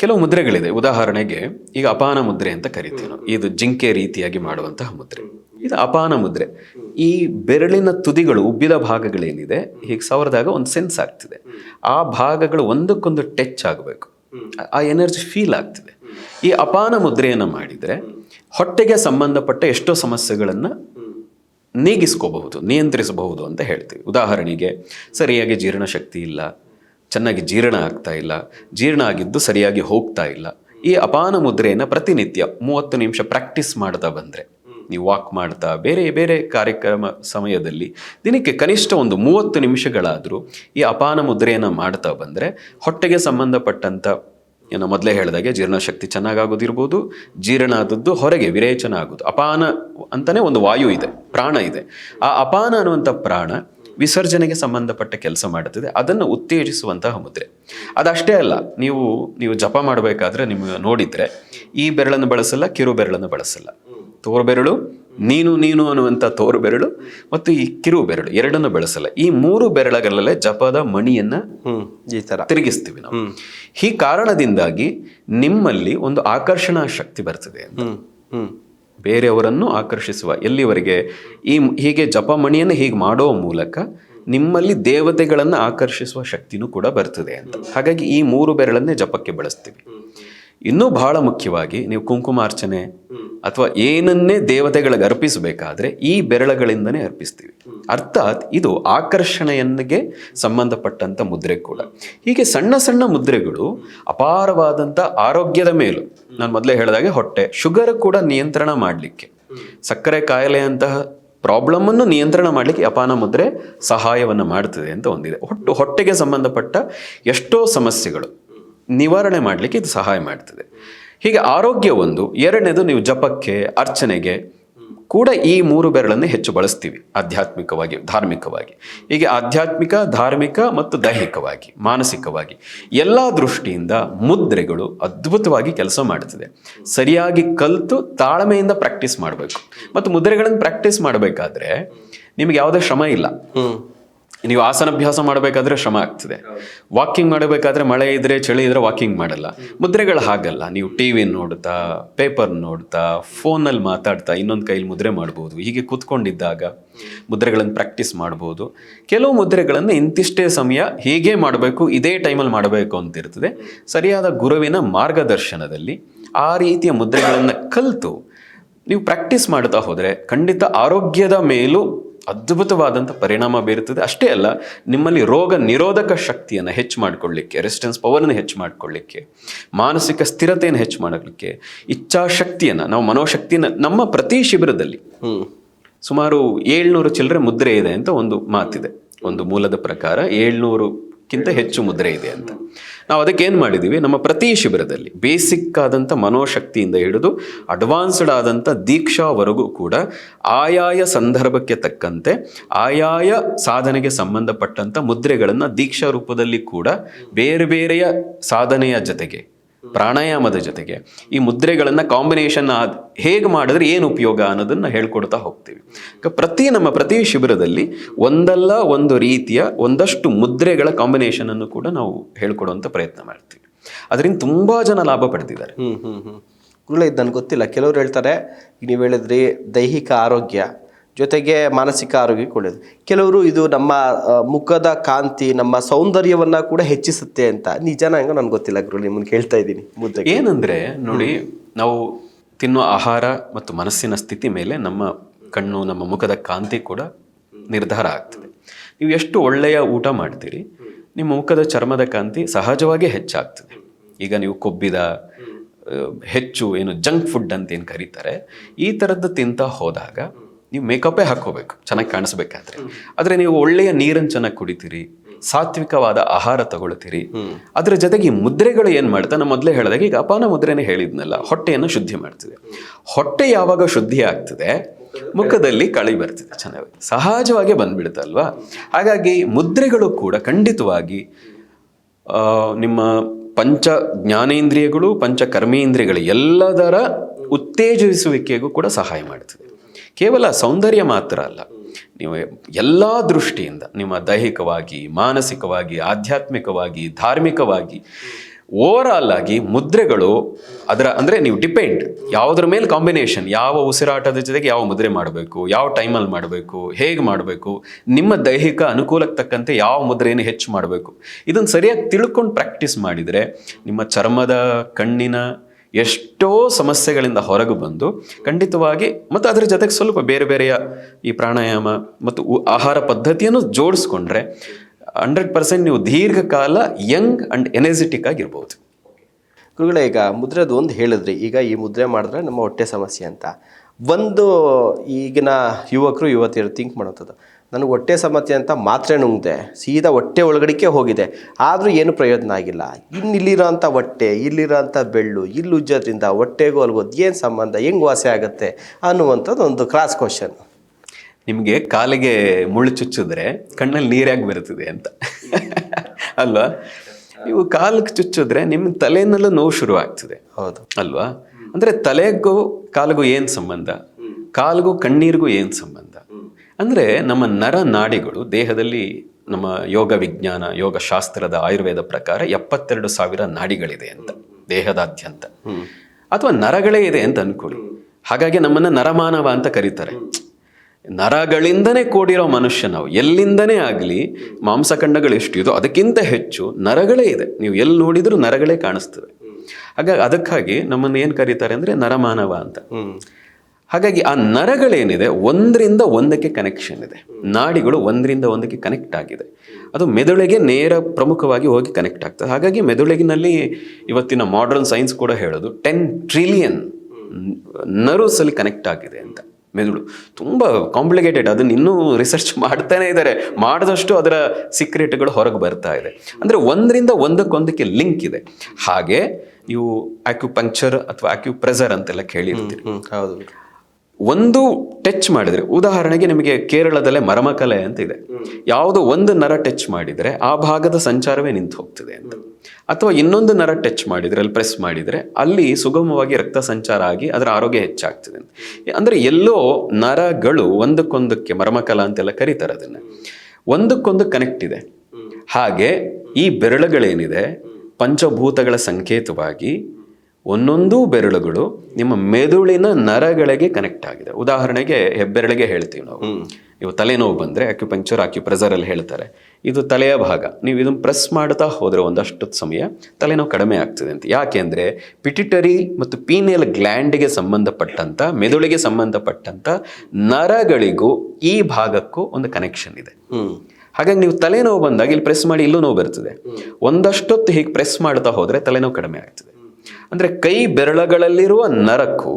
ಕೆಲವು ಮುದ್ರೆಗಳಿದೆ. ಉದಾಹರಣೆಗೆ ಈಗ ಅಪಾನ ಮುದ್ರೆ ಅಂತ ಕರಿತೀವಿ ನಾವು. ಇದು ಜಿಂಕೆ ರೀತಿಯಾಗಿ ಮಾಡುವಂತಹ ಮುದ್ರೆ. ಇದು ಅಪಾನ ಮುದ್ರೆ. ಈ ಬೆರಳಿನ ತುದಿಗಳು ಉಬ್ಬಿದ ಭಾಗಗಳೇನಿದೆ ಹೀಗೆ ಸವರಿದಾಗ ಒಂದು ಸೆನ್ಸ್ ಆಗ್ತಿದೆ. ಆ ಭಾಗಗಳು ಒಂದಕ್ಕೊಂದು ಟಚ್ ಆಗಬೇಕು. ಆ ಎನರ್ಜಿ ಫೀಲ್ ಆಗ್ತಿದೆ. ಈ ಅಪಾನ ಮುದ್ರೆಯನ್ನು ಮಾಡಿದರೆ ಹೊಟ್ಟೆಗೆ ಸಂಬಂಧಪಟ್ಟ ಎಷ್ಟೋ ಸಮಸ್ಯೆಗಳನ್ನು ನೀಗಿಸ್ಕೋಬಹುದು ನಿಯಂತ್ರಿಸಬಹುದು ಅಂತ ಹೇಳ್ತೀವಿ. ಉದಾಹರಣೆಗೆ ಸರಿಯಾಗಿ ಜೀರ್ಣಶಕ್ತಿ ಇಲ್ಲ ಚೆನ್ನಾಗಿ ಜೀರ್ಣ ಆಗ್ತಾ ಇಲ್ಲ, ಜೀರ್ಣ ಆಗಿದ್ದು ಸರಿಯಾಗಿ ಹೋಗ್ತಾ ಇಲ್ಲ. ಈ ಅಪಾನ ಮುದ್ರೆಯನ್ನು ಪ್ರತಿನಿತ್ಯ ಮೂವತ್ತು ನಿಮಿಷ ಪ್ರಾಕ್ಟೀಸ್ ಮಾಡ್ತಾ ಬಂದರೆ, ನೀವು ವಾಕ್ ಮಾಡ್ತಾ, ಬೇರೆ ಬೇರೆ ಕಾರ್ಯಕ್ರಮ ಸಮಯದಲ್ಲಿ ದಿನಕ್ಕೆ ಕನಿಷ್ಠ ಒಂದು ಮೂವತ್ತು ನಿಮಿಷಗಳಾದರೂ ಈ ಅಪಾನ ಮುದ್ರೆಯನ್ನು ಮಾಡ್ತಾ ಬಂದರೆ ಹೊಟ್ಟೆಗೆ ಸಂಬಂಧಪಟ್ಟಂಥ ಏನು ಮೊದಲೇ ಹೇಳಿದಾಗೆ ಜೀರ್ಣಶಕ್ತಿ ಚೆನ್ನಾಗಾಗೋದಿರ್ಬೋದು, ಜೀರ್ಣ ಆದದ್ದು ಹೊರಗೆ ವಿರೇಚನ ಆಗೋದು. ಅಪಾನ ಅಂತಲೇ ಒಂದು ವಾಯು ಇದೆ, ಪ್ರಾಣ ಇದೆ. ಆ ಅಪಾನ ಅನ್ನುವಂಥ ಪ್ರಾಣ ವಿಸರ್ಜನೆಗೆ ಸಂಬಂಧಪಟ್ಟ ಕೆಲಸ ಮಾಡುತ್ತದೆ. ಅದನ್ನು ಉತ್ತೇಜಿಸುವಂತಹ ಮುದ್ರೆ. ಅದಷ್ಟೇ ಅಲ್ಲ ನೀವು ನೀವು ಜಪ ಮಾಡಬೇಕಾದ್ರೆ ನಿಮಗೆ ನೋಡಿದರೆ ಈ ಬೆರಳನ್ನು ಬಳಸಲ್ಲ ಕಿರು ಬೆರಳನ್ನು ಬಳಸಲ್ಲ. ತೋರು ಬೆರಳು ನೀನು ನೀನು ಅನ್ನುವಂಥ ತೋರು ಬೆರಳು ಮತ್ತು ಈ ಕಿರು ಬೆರಳು ಎರಡನ್ನು ಬಳಸಲ್ಲ. ಈ ಮೂರು ಬೆರಳಗಳಲ್ಲೇ ಜಪದ ಮಣಿಯನ್ನ ಈ ತರ. ತಿರುಗಿಸ್ತೀವಿ ನಾವು. ಈ ಕಾರಣದಿಂದಾಗಿ ನಿಮ್ಮಲ್ಲಿ ಒಂದು ಆಕರ್ಷಣಾ ಶಕ್ತಿ ಬರ್ತದೆ ಹ್ಞೂ ಹ್ಮ್. ಬೇರೆಯವರನ್ನು ಆಕರ್ಷಿಸುವ. ಎಲ್ಲಿವರೆಗೆ? ಈ ಹೀಗೆ ಜಪಮಣಿಯನ್ನು ಹೀಗೆ ಮಾಡೋ ಮೂಲಕ ನಿಮ್ಮಲ್ಲಿ ದೇವತೆಗಳನ್ನು ಆಕರ್ಷಿಸುವ ಶಕ್ತಿನೂ ಕೂಡ ಬರ್ತದೆ ಅಂತ. ಹಾಗಾಗಿ ಈ ಮೂರು ಬೆರಳನ್ನೇ ಜಪಕ್ಕೆ ಬಳಸ್ತೀವಿ. ಇನ್ನೂ ಬಹಳ ಮುಖ್ಯವಾಗಿ ನೀವು ಕುಂಕುಮಾರ್ಚನೆ ಅಥವಾ ಏನನ್ನೇ ದೇವತೆಗಳಿಗೆ ಅರ್ಪಿಸಬೇಕಾದ್ರೆ ಈ ಬೆರಳುಗಳಿಂದನೇ ಅರ್ಪಿಸ್ತೀವಿ. ಅರ್ಥಾತ್ ಇದು ಆಕರ್ಷಣೆಯನ್ನಿಗೆ ಸಂಬಂಧಪಟ್ಟಂಥ ಮುದ್ರೆ ಕೂಡ. ಹೀಗೆ ಸಣ್ಣ ಸಣ್ಣ ಮುದ್ರೆಗಳು ಅಪಾರವಾದಂಥ ಆರೋಗ್ಯದ ಮೇಲೂ. ನಾನು ಮೊದಲೇ ಹೇಳಿದಾಗೆ ಹೊಟ್ಟೆ, ಶುಗರ್ ಕೂಡ ನಿಯಂತ್ರಣ ಮಾಡಲಿಕ್ಕೆ. ಸಕ್ಕರೆ ಕಾಯಿಲೆಯಂತಹ ಪ್ರಾಬ್ಲಮ್ ಅನ್ನು ನಿಯಂತ್ರಣ ಮಾಡಲಿಕ್ಕೆ ಅಪಾನ ಮುದ್ರೆ ಸಹಾಯವನ್ನು ಮಾಡ್ತದೆ ಅಂತ ಒಂದಿದೆ. ಹೊಟ್ಟು ಹೊಟ್ಟೆಗೆ ಸಂಬಂಧಪಟ್ಟ ಎಷ್ಟೋ ಸಮಸ್ಯೆಗಳು ನಿವಾರಣೆ ಮಾಡಲಿಕ್ಕೆ ಇದು ಸಹಾಯ ಮಾಡ್ತದೆ. ಹೀಗೆ ಆರೋಗ್ಯ ಒಂದು. ಎರಡನೇದು ನೀವು ಜಪಕ್ಕೆ, ಅರ್ಚನೆಗೆ ಕೂಡ ಈ ಮೂರು ಬೆರಳನ್ನು ಹೆಚ್ಚು ಬಳಸ್ತೀವಿ, ಆಧ್ಯಾತ್ಮಿಕವಾಗಿ, ಧಾರ್ಮಿಕವಾಗಿ. ಹೀಗೆ ಆಧ್ಯಾತ್ಮಿಕ, ಧಾರ್ಮಿಕ ಮತ್ತು ದೈಹಿಕವಾಗಿ, ಮಾನಸಿಕವಾಗಿ ಎಲ್ಲ ದೃಷ್ಟಿಯಿಂದ ಮುದ್ರೆಗಳು ಅದ್ಭುತವಾಗಿ ಕೆಲಸ ಮಾಡುತ್ತದೆ ಸರಿಯಾಗಿ ಕಲಿತು ತಾಳ್ಮೆಯಿಂದ ಪ್ರಾಕ್ಟೀಸ್ ಮಾಡಬೇಕು. ಮತ್ತು ಮುದ್ರೆಗಳನ್ನು ಪ್ರಾಕ್ಟೀಸ್ ಮಾಡಬೇಕಾದ್ರೆ ನಿಮಗೆ ಯಾವುದೇ ಶ್ರಮ ಇಲ್ಲ. ನೀವು ಆಸನಾಭ್ಯಾಸ ಮಾಡಬೇಕಾದ್ರೆ ಶ್ರಮ ಆಗ್ತದೆ. ವಾಕಿಂಗ್ ಮಾಡಬೇಕಾದ್ರೆ ಮಳೆ ಇದ್ರೆ, ಚಳಿ ಇದ್ರೆ ವಾಕಿಂಗ್ ಮಾಡಲ್ಲ. ಮುದ್ರೆಗಳು ಹಾಗಲ್ಲ. ನೀವು ಟಿ ವಿ ನೋಡ್ತಾ ಪೇಪರ್ ನೋಡ್ತಾ ಫೋನಲ್ಲಿ ಮಾತಾಡ್ತಾ, ಇನ್ನೊಂದು ಕೈಲಿ ಮುದ್ರೆ ಮಾಡ್ಬೋದು. ಹೀಗೆ ಕೂತ್ಕೊಂಡಿದ್ದಾಗ ಮುದ್ರೆಗಳನ್ನು ಪ್ರಾಕ್ಟೀಸ್ ಮಾಡ್ಬೋದು. ಕೆಲವು ಮುದ್ರೆಗಳನ್ನು ಇಂತಿಷ್ಟೇ ಸಮಯ ಹೀಗೆ ಮಾಡಬೇಕು, ಇದೇ ಟೈಮಲ್ಲಿ ಮಾಡಬೇಕು ಅಂತ ಇರ್ತದೆ. ಸರಿಯಾದ ಗುರುವಿನ ಮಾರ್ಗದರ್ಶನದಲ್ಲಿ ಆ ರೀತಿಯ ಮುದ್ರೆಗಳನ್ನು ಕಲಿತು ನೀವು ಪ್ರಾಕ್ಟೀಸ್ ಮಾಡ್ತಾ ಹೋದರೆ ಖಂಡಿತ ಆರೋಗ್ಯದ ಮೇಲೂ ಅದ್ಭುತವಾದಂಥ ಪರಿಣಾಮ ಬೀರುತ್ತದೆ. ಅಷ್ಟೇ ಅಲ್ಲ ನಿಮ್ಮಲ್ಲಿ ರೋಗ ನಿರೋಧಕ ಶಕ್ತಿಯನ್ನು ಹೆಚ್ಚು ಮಾಡಿಕೊಳ್ಳಿಕ್ಕೆ ರೆಸಿಸ್ಟೆನ್ಸ್ ಪವರನ್ನು ಹೆಚ್ಚು ಮಾಡಿಕೊಳ್ಳಿಕ್ಕೆ ಮಾನಸಿಕ ಸ್ಥಿರತೆಯನ್ನು ಹೆಚ್ಚು ಮಾಡಲಿಕ್ಕೆ ಇಚ್ಛಾಶಕ್ತಿಯನ್ನು ನಾವು ಮನೋಶಕ್ತಿಯನ್ನು ನಮ್ಮ ಪ್ರತಿ ಶಿಬಿರದಲ್ಲಿ ಸುಮಾರು ಏಳ್ನೂರು ಚಿಲ್ಲರೆ ಮುದ್ರೆ ಇದೆ ಅಂತ ಒಂದು ಮಾತಿದೆ. ಒಂದು ಮೂಲದ ಪ್ರಕಾರ ಏಳ್ನೂರುಕ್ಕಿಂತ ಹೆಚ್ಚು ಮುದ್ರೆ ಇದೆ ಅಂತ. ನಾವು ಅದಕ್ಕೆ ಏನು ಮಾಡಿದ್ದೀವಿ ನಮ್ಮ ಪ್ರತಿ ಶಿಬಿರದಲ್ಲಿ ಬೇಸಿಕ್ ಆದಂಥ ಮನೋಶಕ್ತಿಯಿಂದ ಹಿಡಿದು ಅಡ್ವಾನ್ಸ್ಡ್ ಆದಂಥ ದೀಕ್ಷಾವರೆಗೂ ಕೂಡ ಆಯಾಯ ಸಂದರ್ಭಕ್ಕೆ ತಕ್ಕಂತೆ ಆಯಾಯ ಸಾಧನೆಗೆ ಸಂಬಂಧಪಟ್ಟಂಥ ಮುದ್ರೆಗಳನ್ನು ದೀಕ್ಷಾ ರೂಪದಲ್ಲಿ ಕೂಡ ಬೇರೆ ಬೇರೆಯ ಸಾಧನೆಯ ಜೊತೆಗೆ ಪ್ರಾಣಾಯಾಮದ ಜೊತೆಗೆ ಈ ಮುದ್ರೆಗಳನ್ನು ಕಾಂಬಿನೇಷನ್ ಆದ ಹೇಗೆ ಮಾಡಿದ್ರೆ ಏನು ಉಪಯೋಗ ಅನ್ನೋದನ್ನು ಹೇಳ್ಕೊಡ್ತಾ ಹೋಗ್ತೀವಿ. ಪ್ರತಿ ನಮ್ಮ ಪ್ರತಿ ಶಿಬಿರದಲ್ಲಿ ಒಂದಲ್ಲ ಒಂದು ರೀತಿಯ ಒಂದಷ್ಟು ಮುದ್ರೆಗಳ ಕಾಂಬಿನೇಷನ್ ಅನ್ನು ಕೂಡ ನಾವು ಹೇಳ್ಕೊಡುವಂಥ ಪ್ರಯತ್ನ ಮಾಡ್ತೀವಿ. ಅದರಿಂದ ತುಂಬ ಜನ ಲಾಭ ಪಡೆದಿದ್ದಾರೆ ಹ್ಞೂ ಹ್ಞೂ ಗುರುಗಳೇ ಇದು ನನಗೆ ಗೊತ್ತಿಲ್ಲ. ಕೆಲವರು ಹೇಳ್ತಾರೆ, ನೀವು ಹೇಳಿದ್ರಿ ದೈಹಿಕ ಆರೋಗ್ಯ. ಜೊತೆಗೆ ಮಾನಸಿಕ ಆರೋಗ್ಯಕ್ಕೆ ಒಳ್ಳೆಯದು ಕೆಲವರು ಇದು ನಮ್ಮ ಮುಖದ ಕಾಂತಿ ನಮ್ಮ ಸೌಂದರ್ಯವನ್ನು ಕೂಡ ಹೆಚ್ಚಿಸುತ್ತೆ ಅಂತ. ನಿಜನ ಹೆಂಗೋ ನನಗೆ ಗೊತ್ತಿಲ್ಲ ಗುರು ನಿಮ್ಮನ್ನು ಕೇಳ್ತಾ ಇದ್ದೀನಿ ಮುದ್ದೆ ಏನಂದರೆ ನೋಡಿ ನಾವು ತಿನ್ನೋ ಆಹಾರ ಮತ್ತು ಮನಸ್ಸಿನ ಸ್ಥಿತಿ ಮೇಲೆ ನಮ್ಮ ಕಣ್ಣು ನಮ್ಮ ಮುಖದ ಕಾಂತಿ ಕೂಡ ನಿರ್ಧಾರ ಆಗ್ತದೆ. ನೀವು ಎಷ್ಟು ಒಳ್ಳೆಯ ಊಟ ಮಾಡ್ತೀರಿ ನಿಮ್ಮ ಮುಖದ ಚರ್ಮದ ಕಾಂತಿ ಸಹಜವಾಗಿ ಹೆಚ್ಚಾಗ್ತದೆ. ಈಗ ನೀವು ಕೊಬ್ಬಿದ ಹೆಚ್ಚು ಏನು ಜಂಕ್ ಫುಡ್ ಅಂತ ಏನು ಕರೀತಾರೆ ಈ ಥರದ್ದು ತಿಂತ ಹೋದಾಗ ನೀವು ಮೇಕಪ್ಪೇ ಹಾಕೋಬೇಕು ಚೆನ್ನಾಗಿ ಕಾಣಿಸ್ಬೇಕಾದ್ರೆ. ಆದರೆ ನೀವು ಒಳ್ಳೆಯ ನೀರನ್ನು ಚೆನ್ನಾಗಿ ಕುಡಿತೀರಿ, ಸಾತ್ವಿಕವಾದ ಆಹಾರ ತಗೊಳ್ತೀರಿ. ಅದರ ಜೊತೆಗೆ ಈ ಮುದ್ರೆಗಳು ಏನು ಮಾಡ್ತಾ ನಾನು ಮೊದಲೇ ಹೇಳಿದಾಗ ಈಗ ಅಪಾನ ಮುದ್ರೆನೇ ಹೇಳಿದ್ನಲ್ಲ, ಹೊಟ್ಟೆಯನ್ನು ಶುದ್ಧಿ ಮಾಡ್ತದೆ. ಹೊಟ್ಟೆ ಯಾವಾಗ ಶುದ್ಧಿ ಆಗ್ತದೆ? ಮುಖದಲ್ಲಿ ಕಳಿ ಬರ್ತದೆ ಚೆನ್ನಾಗಿ. ಸಹಜವಾಗಿ ಬಂದ್ಬಿಡುತ್ತಲ್ವಾ ಹಾಗಾಗಿ ಮುದ್ರೆಗಳು ಕೂಡ ಖಂಡಿತವಾಗಿ ನಿಮ್ಮ ಪಂಚ ಜ್ಞಾನೇಂದ್ರಿಯಗಳು, ಪಂಚ ಕರ್ಮೇಂದ್ರಿಯಗಳು ಎಲ್ಲದರ ಉತ್ತೇಜಿಸುವಿಕೆಗೂ ಕೂಡ ಸಹಾಯ ಮಾಡ್ತದೆ. ಕೇವಲ ಸೌಂದರ್ಯ ಮಾತ್ರ ಅಲ್ಲ. ನೀವು ಎಲ್ಲ ದೃಷ್ಟಿಯಿಂದ, ನಿಮ್ಮ ದೈಹಿಕವಾಗಿ, ಮಾನಸಿಕವಾಗಿ, ಆಧ್ಯಾತ್ಮಿಕವಾಗಿ, ಧಾರ್ಮಿಕವಾಗಿ ಓವರಾಲ್ ಆಗಿ ಮುದ್ರೆಗಳು ಅದರ ಅಂದರೆ ನೀವು ಡಿಪೆಂಡ್ ಯಾವುದ್ರ ಮೇಲೆ ಕಾಂಬಿನೇಷನ್ ಯಾವ ಉಸಿರಾಟದ ಜೊತೆಗೆ ಯಾವ ಮುದ್ರೆ ಮಾಡಬೇಕು, ಯಾವ ಟೈಮಲ್ಲಿ ಮಾಡಬೇಕು, ಹೇಗೆ ಮಾಡಬೇಕು, ನಿಮ್ಮ ದೈಹಿಕ ಅನುಕೂಲಕ್ಕೆ ತಕ್ಕಂತೆ ಯಾವ ಮುದ್ರೆಯನ್ನು ಹೆಚ್ಚು ಮಾಡಬೇಕು. ಇದನ್ನು ಸರಿಯಾಗಿ ತಿಳ್ಕೊಂಡು ಪ್ರಾಕ್ಟೀಸ್ ಮಾಡಿದರೆ ನಿಮ್ಮ ಚರ್ಮದ ಕಣ್ಣಿನ ಎಷ್ಟೋ ಸಮಸ್ಯೆಗಳಿಂದ ಹೊರಗೆ ಬಂದು ಖಂಡಿತವಾಗಿ ಮತ್ತು ಅದರ ಜೊತೆಗೆ ಸ್ವಲ್ಪ ಬೇರೆ ಬೇರೆಯ ಈ ಪ್ರಾಣಾಯಾಮ ಮತ್ತು ಆಹಾರ ಪದ್ಧತಿಯನ್ನು ಜೋಡಿಸ್ಕೊಂಡ್ರೆ ಹಂಡ್ರೆಡ್ ಪರ್ಸೆಂಟ್ ನೀವು ದೀರ್ಘಕಾಲ ಯಂಗ್ ಅಂಡ್ ಎನರ್ಜೆಟಿಕ್ ಆಗಿರ್ಬೋದು. ಗುರುಗಳೇ, ಈಗ ಮುದ್ರೆದು ಒಂದು ಹೇಳಿದ್ರಿ. ಈಗ ಈ ಮುದ್ರೆ ಮಾಡಿದ್ರೆ ನಮ್ಮ ಹೊಟ್ಟೆ ಸಮಸ್ಯೆ ಅಂತ. ಒಂದು ಈಗಿನ ಯುವಕರು, ಯುವತಿಯರು ಥಿಂಕ್ ಮಾಡೋಂಥದ್ದು ನನಗೆ ಹೊಟ್ಟೆ ಸಮಸ್ಯೆ ಅಂತ ಮಾತ್ರೆ ನುಂಗಿದೆ. ಸೀದಾ ಹೊಟ್ಟೆ ಒಳಗಡಿಕೆ ಹೋಗಿದೆ. ಆದರೂ ಏನು ಪ್ರಯೋಜನ ಆಗಿಲ್ಲ. ಇನ್ನು ಇಲ್ಲಿರೋಂಥ ಹೊಟ್ಟೆ ಇಲ್ಲಿರೋಂಥ ಬೆಳ್ಳು ಇಲ್ಲಿ ಉಜ್ಜೋದ್ರಿಂದ ಹೊಟ್ಟೆಗೂ ಅಲ್ಗೋದು ಏನು ಸಂಬಂಧ ಹೆಂಗೆ ವಾಸಿ ಆಗುತ್ತೆ ಅನ್ನುವಂಥದ್ದು ಒಂದು ಕ್ರಾಸ್ ಕ್ವಶನ್ ನಿಮಗೆ ಕಾಲಿಗೆ ಮುಳ್ಳು ಚುಚ್ಚಿದ್ರೆ ಕಣ್ಣಲ್ಲಿ ನೀರ್ಯಾಗಿ ಬರುತ್ತಿದೆ ಅಂತ. ಅಲ್ವಾ? ನೀವು ಕಾಲಿಗೆ ಚುಚ್ಚಿದ್ರೆ ನಿಮ್ಮ ತಲೆಯಲ್ಲೂ ನೋವು ಶುರು ಆಗ್ತದೆ ಹೌದು. ಅಲ್ವಾ? ಅಂದರೆ ತಲೆಗೂ ಕಾಲಿಗೂ ಏನು ಸಂಬಂಧ? ಕಾಲಿಗೂ ಕಣ್ಣೀರಿಗೂ ಏನು ಸಂಬಂಧ? ಅಂದ್ರೆ ನಮ್ಮ ನರ ನಾಡಿಗಳು ದೇಹದಲ್ಲಿ ನಮ್ಮ ಯೋಗ ವಿಜ್ಞಾನ ಯೋಗ ಶಾಸ್ತ್ರದ ಆಯುರ್ವೇದ ಪ್ರಕಾರ ಎಪ್ಪತ್ತೆರಡು ಸಾವಿರ ನಾಡಿಗಳಿದೆ ಅಂತ ದೇಹದಾದ್ಯಂತ. ಅಥವಾ ನರಗಳೇ ಇದೆ ಅಂತ ಅನ್ಕೊಳ್ಳಿ. ಹಾಗಾಗಿ ನಮ್ಮನ್ನ ನರಮಾನವ ಅಂತ ಕರೀತಾರೆ. ನರಗಳಿಂದನೇ ಕೂಡಿರೋ ಮನುಷ್ಯ ನಾವು. ಎಲ್ಲಿಂದನೇ ಆಗಲಿ ಮಾಂಸಖಂಡಗಳು ಎಷ್ಟಿದೋ ಅದಕ್ಕಿಂತ ಹೆಚ್ಚು ನರಗಳೇ ಇದೆ. ನೀವು ಎಲ್ಲಿ ನೋಡಿದ್ರೂ ನರಗಳೇ ಕಾಣಿಸ್ತವೆ ಹಾಗಾಗಿ ಅದಕ್ಕಾಗಿ ನಮ್ಮನ್ನು ಏನು ಕರೀತಾರೆ ಅಂದರೆ ನರಮಾನವ ಅಂತ. ಹಾಗಾಗಿ ಆ ನರಗಳೇನಿದೆ, ಒಂದರಿಂದ ಒಂದಕ್ಕೆ ಕನೆಕ್ಷನ್ ಇದೆ. ನಾಡಿಗಳು ಒಂದರಿಂದ ಒಂದಕ್ಕೆ ಕನೆಕ್ಟ್ ಆಗಿದೆ. ಅದು ಮೆದುಳಿಗೆ ನೇರ ಪ್ರಮುಖವಾಗಿ ಹೋಗಿ ಕನೆಕ್ಟ್ ಆಗ್ತದೆ. ಹಾಗಾಗಿ ಮೆದುಳಿನಲ್ಲಿ ಇವತ್ತಿನ ಮಾಡರ್ನ್ ಸೈನ್ಸ್ ಕೂಡ ಹೇಳೋದು ಟೆನ್ ಟ್ರಿಲಿಯನ್ ನರ್ವ್ಸಲ್ಲಿ ಕನೆಕ್ಟ್ ಆಗಿದೆ ಅಂತ ಮೆದುಳು. ತುಂಬ ಕಾಂಪ್ಲಿಕೇಟೆಡ್ ಅದನ್ನ ಇನ್ನೂ ರಿಸರ್ಚ್ ಮಾಡ್ತಾನೆ ಇದ್ದಾರೆ. ಮಾಡಿದಷ್ಟು ಅದರ ಸೀಕ್ರೆಟ್ಗಳು ಹೊರಗೆ ಬರ್ತಾ ಇದೆ. ಅಂದರೆ ಒಂದರಿಂದ ಒಂದಕ್ಕೊಂದಕ್ಕೆ ಲಿಂಕ್ ಇದೆ. ಹಾಗೆ ನೀವು ಆಕ್ಯುಪಂಕ್ಚರ್ ಅಥವಾ ಆಕ್ಯುಪ್ರೆಸರ್ ಅಂತೆಲ್ಲ ಕೇಳಿರ್ತೀರಿ. ಹೌದು. ಒಂದು ಟಚ್ ಮಾಡಿದರೆ, ಉದಾಹರಣೆಗೆ ನಿಮಗೆ ಕೇರಳದಲ್ಲೇ ಮರಮಕಲೆ ಅಂತ ಇದೆ. ಯಾವುದೋ ಒಂದು ನರ ಟಚ್ ಮಾಡಿದರೆ, ಆ ಭಾಗದ ಸಂಚಾರವೇ ನಿಂತು ಹೋಗ್ತದೆ ಅಂತ. ಅಥವಾ ಇನ್ನೊಂದು ನರ ಟಚ್ ಮಾಡಿದರೆ, ಅಲ್ಲಿ ಪ್ರೆಸ್ ಮಾಡಿದರೆ, ಅಲ್ಲಿ ಸುಗಮವಾಗಿ ರಕ್ತ ಸಂಚಾರ ಆಗಿ ಅದರ ಆರೋಗ್ಯ ಹೆಚ್ಚಾಗ್ತದೆ ಅಂತ. ಅಂದರೆ ಎಲ್ಲೋ ನರಗಳು ಒಂದಕ್ಕೊಂದಕ್ಕೆ, ಮರಮಕಲ ಅಂತೆಲ್ಲ ಕರೀತಾರೆ ಅದನ್ನು. ಒಂದಕ್ಕೊಂದು ಕನೆಕ್ಟ್ ಇದೆ. ಹಾಗೆ ಈ ಬೆರಳುಗಳೇನಿದೆ, ಪಂಚಭೂತಗಳ ಸಂಕೇತವಾಗಿ ಒಂದೊಂದು ಬೆರಳುಗಳು ನಿಮ್ಮ ಮೆದುಳಿನ ನರಗಳಿಗೆ ಕನೆಕ್ಟ್ ಆಗಿದೆ. ಉದಾಹರಣೆಗೆ ಹೆಬ್ಬೆರಳಿಗೆ ಹೇಳ್ತೀವಿ ನಾವು. ನೀವು ತಲೆನೋವು ಬಂದರೆ ಅಕ್ಯುಪಂಕ್ಚರ್ ಆಕ್ಯುಪ್ರೆಸರ್ ಅಲ್ಲಿ ಹೇಳ್ತಾರೆ. ಇದು ತಲೆಯ ಭಾಗ. ನೀವು ಇದನ್ನು ಪ್ರೆಸ್ ಮಾಡ್ತಾ ಹೋದರೆ ಒಂದಷ್ಟು ಸಮಯ ತಲೆನೋವು ಕಡಿಮೆ ಆಗ್ತದೆ ಅಂತ. ಯಾಕೆಂದ್ರೆ ಪಿಟಿಟರಿ ಮತ್ತು ಪೀನಿಯಲ್ ಗ್ಲ್ಯಾಂಡ್ಗೆ ಸಂಬಂಧಪಟ್ಟಂಥ ಮೆದುಳಿಗೆ ಸಂಬಂಧಪಟ್ಟಂತ ನರಗಳಿಗೂ ಈ ಭಾಗಕ್ಕೂ ಒಂದು ಕನೆಕ್ಷನ್ ಇದೆ. ಹಾಗಾಗಿ ನೀವು ತಲೆನೋವು ಬಂದಾಗ ಇಲ್ಲಿ ಪ್ರೆಸ್ ಮಾಡಿ ಇಲ್ಲೂ ನೋವು ಬರ್ತದೆ. ಒಂದಷ್ಟೊತ್ತು ಹೀಗೆ ಪ್ರೆಸ್ ಮಾಡ್ತಾ ಹೋದರೆ ತಲೆನೋವು ಕಡಿಮೆ ಆಗ್ತದೆ. ಅಂದ್ರೆ ಕೈ ಬೆರಳುಗಳಲ್ಲಿರುವ ನರಕ್ಕೂ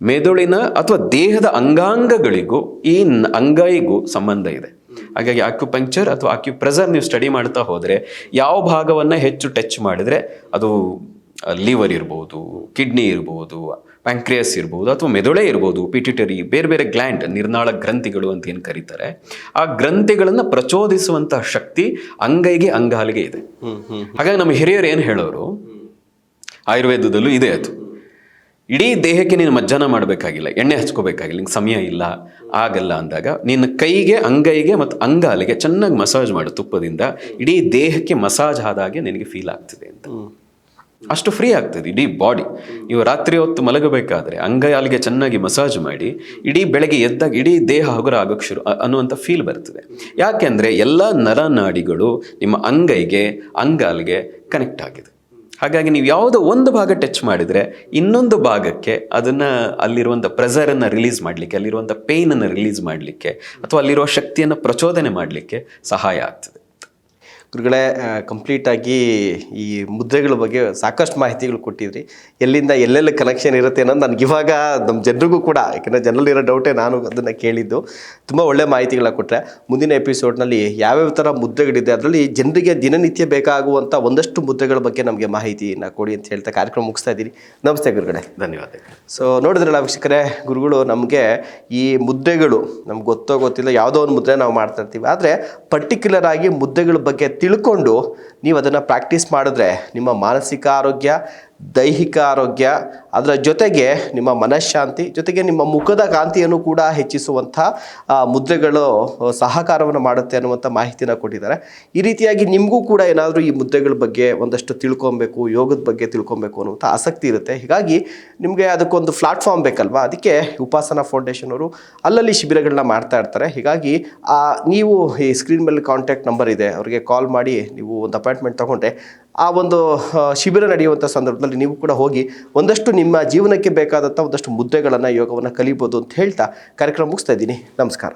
ಮೆದುಳಿನ ಅಥವಾ ದೇಹದ ಅಂಗಾಂಗಗಳಿಗೂ ಈ ಅಂಗೈಗೂ ಸಂಬಂಧ ಇದೆ. ಹಾಗಾಗಿ ಆಕ್ಯುಪಂಕ್ಚರ್ ಅಥವಾ ಆಕ್ಯುಪ್ರೆಸರ್ ನೀವು ಸ್ಟಡಿ ಮಾಡ್ತಾ ಹೋದರೆ ಯಾವ ಭಾಗವನ್ನು ಹೆಚ್ಚು ಟಚ್ ಮಾಡಿದರೆ ಅದು ಲಿವರ್ ಇರ್ಬೋದು ಕಿಡ್ನಿ ಇರ್ಬೋದು ಪ್ಯಾಂಕ್ರಿಯಸ್ ಇರ್ಬೋದು ಅಥವಾ ಮೆದುಳೆ ಇರ್ಬೋದು ಪಿಟಿಟರಿ ಬೇರೆ ಬೇರೆ ಗ್ಲ್ಯಾಂಡ್ ನಿರ್ನಾಳ ಗ್ರಂಥಿಗಳು ಅಂತ ಏನು ಕರೀತಾರೆ ಆ ಗ್ರಂಥಿಗಳನ್ನು ಪ್ರಚೋದಿಸುವಂತಹ ಶಕ್ತಿ ಅಂಗೈಗೆ ಅಂಗಾಲಿಗೆ ಇದೆ. ಹಾಗಾಗಿ ನಮ್ಮ ಹಿರಿಯರು ಏನು ಹೇಳೋರು ಆಯುರ್ವೇದದಲ್ಲೂ ಇದೆ ಅದು. ಇಡೀ ದೇಹಕ್ಕೆ ನೀನು ಮಜ್ಜನ ಮಾಡಬೇಕಾಗಿಲ್ಲ ಎಣ್ಣೆ ಹಚ್ಕೋಬೇಕಾಗಿಲ್ಲ ನಿಂಗೆ ಸಮಯ ಇಲ್ಲ ಆಗಲ್ಲ ಅಂದಾಗ ನಿನ್ನ ಕೈಗೆ ಅಂಗೈಗೆ ಮತ್ತು ಅಂಗಾಲಿಗೆ ಚೆನ್ನಾಗಿ ಮಸಾಜ್ ಮಾಡು ತುಪ್ಪದಿಂದ ಇಡೀ ದೇಹಕ್ಕೆ ಮಸಾಜ್ ಆದಾಗೆ ನಿನಗೆ ಫೀಲ್ ಆಗ್ತದೆ ಅಂತ. ಅಷ್ಟು ಫ್ರೀ ಆಗ್ತದೆ ಇಡೀ ಬಾಡಿ ನೀವು ರಾತ್ರಿ ಹೊತ್ತು ಮಲಗಬೇಕಾದ್ರೆ ಅಂಗೈಯಾಲಿಗೆ ಚೆನ್ನಾಗಿ ಮಸಾಜ್ ಮಾಡಿ ಇಡೀ ಬೆಳಗ್ಗೆ ಎದ್ದಾಗ ಇಡೀ ದೇಹ ಹಗುರ ಆಗೋಕ್ಕೆ ಶುರು ಅನ್ನುವಂಥ ಫೀಲ್ ಬರ್ತದೆ. ಯಾಕೆಂದರೆ ಎಲ್ಲ ನರನಾಡಿಗಳು ನಿಮ್ಮ ಅಂಗೈಗೆ ಅಂಗಾಲಿಗೆ ಕನೆಕ್ಟ್ ಆಗಿದೆ ಹಾಗಾಗಿ ನೀವು ಯಾವುದೋ ಒಂದು ಭಾಗ ಟಚ್ ಮಾಡಿದರೆ ಇನ್ನೊಂದು ಭಾಗಕ್ಕೆ ಅದನ್ನು ಅಲ್ಲಿರುವಂಥ ಪ್ರೆಸರನ್ನು ರಿಲೀಸ್ ಮಾಡಲಿಕ್ಕೆ ಅಲ್ಲಿರುವಂಥ ಪೇಯ್ನನ್ನು ರಿಲೀಸ್ ಮಾಡಲಿಕ್ಕೆ ಅಥವಾ ಅಲ್ಲಿರುವ ಶಕ್ತಿಯನ್ನು ಪ್ರಚೋದನೆ ಮಾಡಲಿಕ್ಕೆ ಸಹಾಯ ಆಗ್ತದೆ. ಗುರುಗಳೇ ಕಂಪ್ಲೀಟಾಗಿ ಈ ಮುದ್ರೆಗಳ ಬಗ್ಗೆ ಸಾಕಷ್ಟು ಮಾಹಿತಿಗಳು ಕೊಟ್ಟಿದ್ರಿ. ಎಲ್ಲಿಂದ ಎಲ್ಲೆಲ್ಲಿ ಕನೆಕ್ಷನ್ ಇರುತ್ತೆ ಅನ್ನೋದು ನನಗೆ ಇವಾಗ ನಮ್ಮ ಜನರಿಗೂ ಕೂಡ ಯಾಕಂದರೆ ಜನರಲ್ಲಿರೋ ಡೌಟೇ ನಾನು ಅದನ್ನು ಕೇಳಿದ್ದು. ತುಂಬ ಒಳ್ಳೆ ಮಾಹಿತಿಗಳ ಕೊಟ್ಟರೆ ಮುಂದಿನ ಎಪಿಸೋಡ್ನಲ್ಲಿ ಯಾವ್ಯಾವ ಥರ ಮುದ್ರೆಗಳಿದೆ ಅದರಲ್ಲಿ ಜನರಿಗೆ ದಿನನಿತ್ಯ ಬೇಕಾಗುವಂಥ ಒಂದಷ್ಟು ಮುದ್ರೆಗಳ ಬಗ್ಗೆ ನಮಗೆ ಮಾಹಿತಿಯನ್ನು ಕೊಡಿ ಅಂತ ಹೇಳ್ತಾ ಕಾರ್ಯಕ್ರಮ ಮುಗಿಸ್ತಾ ಇದ್ದೀನಿ. ನಮಸ್ತೆ ಗುರುಗಳೇ. ಧನ್ಯವಾದಗಳು. ಸೊ ನೋಡಿದ್ರಲ್ಲ ವೀಕ್ಷಕರೇ ಗುರುಗಳು ನಮಗೆ ಈ ಮುದ್ರೆಗಳು ನಮ್ಗೆ ಗೊತ್ತೋ ಗೊತ್ತಿಲ್ಲ ಯಾವುದೋ ಒಂದು ಮುದ್ರೆ ನಾವು ಮಾಡ್ತಾ ಇರ್ತೀವಿ. ಆದರೆ ಪರ್ಟಿಕ್ಯುಲರ್ ಆಗಿ ಮುದ್ದೆಗಳ ಬಗ್ಗೆ ತಿಳ್ಕೊಂಡು ನೀವು ಅದನ್ನು ಪ್ರಾಕ್ಟೀಸ್ ಮಾಡಿದ್ರೆ ನಿಮ್ಮ ಮಾನಸಿಕ ಆರೋಗ್ಯ ದೈಹಿಕ ಆರೋಗ್ಯ, ಅದರ ಜೊತೆಗೆ ನಿಮ್ಮ ಮನಃಶಾಂತಿ, ಜೊತೆಗೆ ನಿಮ್ಮ ಮುಖದ ಕಾಂತಿಯನ್ನು ಕೂಡ ಹೆಚ್ಚಿಸುವಂಥ ಮುದ್ರೆಗಳು ಸಹಕಾರವನ್ನು ಮಾಡುತ್ತೆ ಅನ್ನುವಂಥ ಮಾಹಿತಿನ ಕೊಟ್ಟಿದ್ದಾರೆ. ಈ ರೀತಿಯಾಗಿ ನಿಮಗೂ ಕೂಡ ಏನಾದರೂ ಈ ಮುದ್ರೆಗಳ ಬಗ್ಗೆ ಒಂದಷ್ಟು ತಿಳ್ಕೊಬೇಕು, ಯೋಗದ ಬಗ್ಗೆ ತಿಳ್ಕೊಬೇಕು ಅನ್ನುವಂಥ ಆಸಕ್ತಿ ಇರುತ್ತೆ. ಹೀಗಾಗಿ ನಿಮಗೆ ಅದಕ್ಕೊಂದು ಪ್ಲಾಟ್ಫಾರ್ಮ್ ಬೇಕಲ್ವಾ? ಅದಕ್ಕೆ ಉಪಾಸನಾ ಫೌಂಡೇಶನ್ ಅವರು ಅಲ್ಲಲ್ಲಿ ಶಿಬಿರಗಳನ್ನ ಮಾಡ್ತಾ ಇರ್ತಾರೆ. ಹೀಗಾಗಿ ನೀವು ಈ ಸ್ಕ್ರೀನ್ ಮೇಲೆ ಕಾಂಟ್ಯಾಕ್ಟ್ ನಂಬರ್ ಇದೆ. ಅವರಿಗೆ ಕಾಲ್ ಮಾಡಿ, ನೀವು ಒಂದು ಅಪಾಯಿಂಟ್ಮೆಂಟ್ ತಗೊಂಡ್ರೆ ಆ ಒಂದು ಶಿಬಿರ ನಡೆಯುವಂಥ ಸಂದರ್ಭದಲ್ಲಿ ನೀವು ಕೂಡ ಹೋಗಿ ಒಂದಷ್ಟು ನಿಮ್ಮ ಜೀವನಕ್ಕೆ ಬೇಕಾದಂಥ ಒಂದಷ್ಟು ಮುದ್ದೆಗಳನ್ನು ಯೋಗವನ್ನು ಕಲಿಬೋದು ಅಂತ ಹೇಳ್ತಾ ಕಾರ್ಯಕ್ರಮ ಮುಗಿಸ್ತಾ ಇದ್ದೀನಿ. ನಮಸ್ಕಾರ.